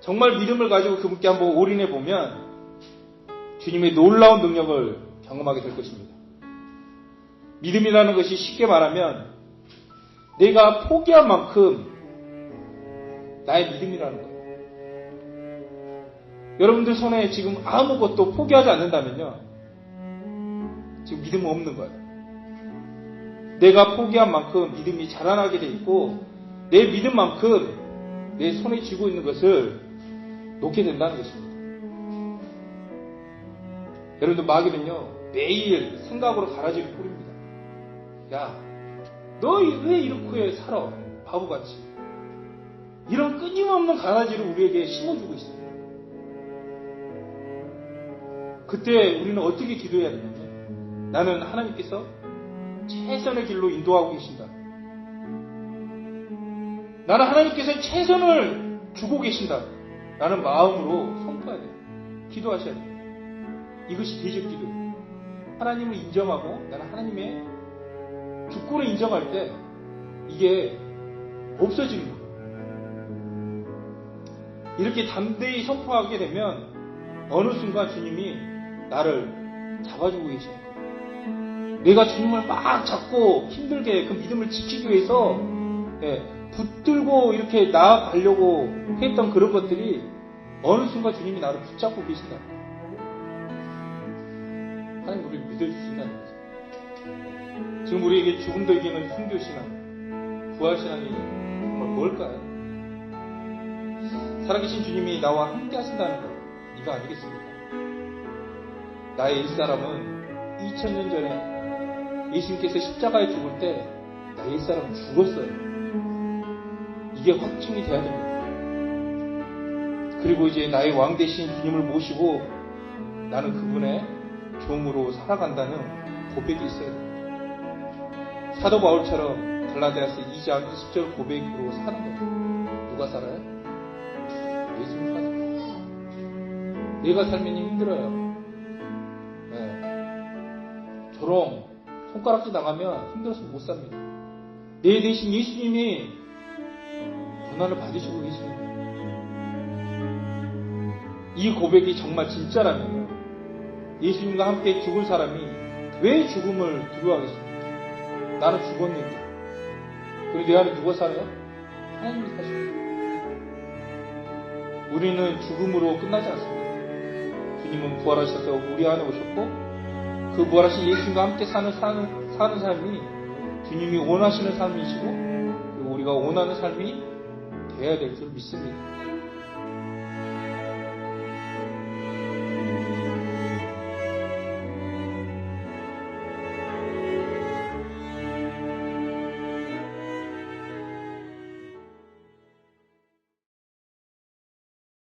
정말 믿음을 가지고 그분께 한번 올인해 보면 주님의 놀라운 능력을 경험하게 될 것입니다. 믿음이라는 것이 쉽게 말하면 내가 포기한 만큼 나의 믿음이라는 거예요. 여러분들 손에 지금 아무것도 포기하지 않는다면요. 지금 믿음 없는 거예요. 내가 포기한 만큼 믿음이 자라나게 돼 있고 내 믿음만큼 내 손에 쥐고 있는 것을 놓게 된다는 것입니다. 여러분들 마귀는요 매일 생각으로 가라지를 뿌립니다. 야, 너 왜 이렇게 살아? 바보같이. 이런 끊임없는 가라지를 우리에게 심어주고 있어요. 그때 우리는 어떻게 기도해야 되냐면 나는 하나님께서 최선의 길로 인도하고 계신다. 나는 하나님께서 최선을 주고 계신다. 라는 마음으로 선포해야 돼요. 기도하셔야 돼요. 이것이 대적 기도. 하나님을 인정하고 나는 하나님의 주권을 인정할 때 이게 없어지는 거예요. 이렇게 담대히 선포하게 되면 어느 순간 주님이 나를 잡아주고 거예요. 내가 주님을 막 잡고 힘들게 그 믿음을 지키기 위해서 예, 붙들고 이렇게 나아가려고 했던 그런 것들이 어느 순간 주님이 나를 붙잡고 계신다. 하나님 우리를 믿어주신다는 거죠. 지금 우리에게 죽음도 이기는 순교신앙, 부활신앙이 뭘까요? 살아계신 주님이 나와 함께 하신다는 것, 이거 아니겠습니까? 나의 옛사람은 2000년 전에 예수님께서 십자가에 죽을 때 나의 옛사람은 죽었어요. 이게 확증이 돼야 됩니다. 그리고 이제 나의 왕 대신 주님을 모시고 나는 그분의 종으로 살아간다는 고백이 있어야 됩니다. 사도 바울처럼 갈라디아서 2장 20절 고백으로 사는 거예요. 누가 살아요? 예수님 살아요. 내가 살면 힘들어요. 네. 조롱, 손가락질 나가면 힘들어서 못 삽니다. 내 대신 예수님이 고난을 받으시고 계십니다. 이 고백이 정말 진짜라면 예수님과 함께 죽을 사람이 왜 죽음을 두려워하겠습니까? 나는 죽었는데. 그리고 내 안에 누가 살아요? 하나님이 사십니다. 우리는 죽음으로 끝나지 않습니다. 주님은 부활하셔서 우리 안에 오셨고 그 부활하신 예수님과 함께 사는 사는 사는 삶이 주님이 원하시는 삶이시고 우리가 원하는 삶이 되어야 될 줄 믿습니다.